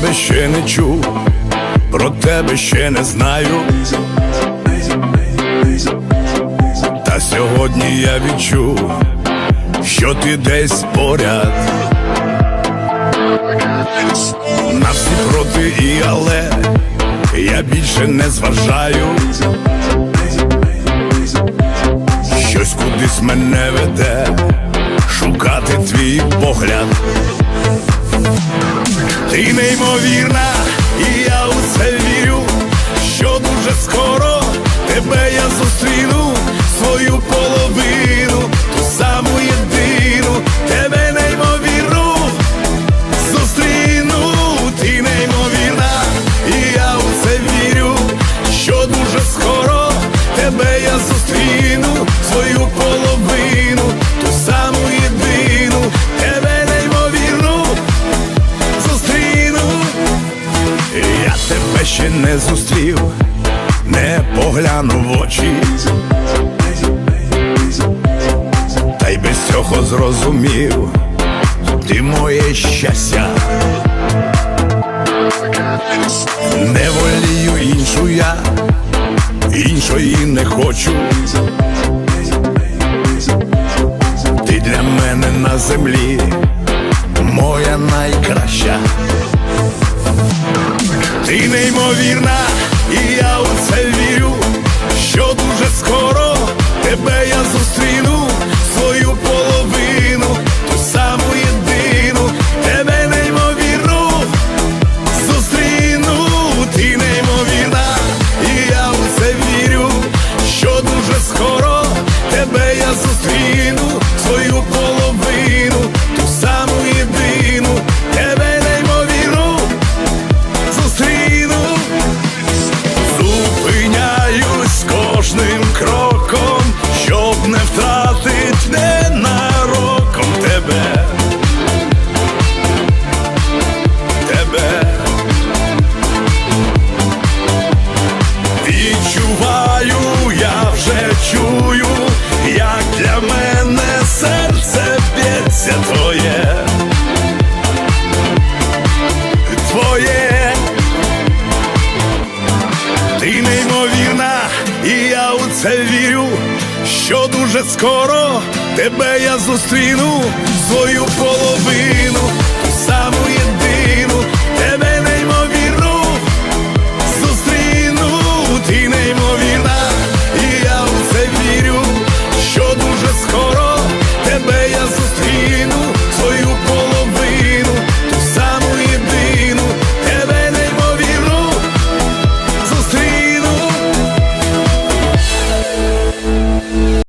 тебе ще не чув, про тебе ще не знаю. Та сьогодні я відчув, що ти десь поряд. На всі проти і але я більше не зважаю. Щось кудись мене веде, шукати твій погляд. Ти неймовірна, і я тебе ще не зустрів, не погляну в очі, та й без цього зрозумів, ти моє щастя, не волію іншу я, іншої не хочу. Ти для мене на землі моя найкраща. Ти неймовірна, і я у це вірю, що дуже скоро тебе я зустріну, відчуваю, я вже чую, як для мене серце б'ється твоє. Твоє ти неймовірна, і я у це вірю, що дуже скоро тебе я зустріну, свою no virda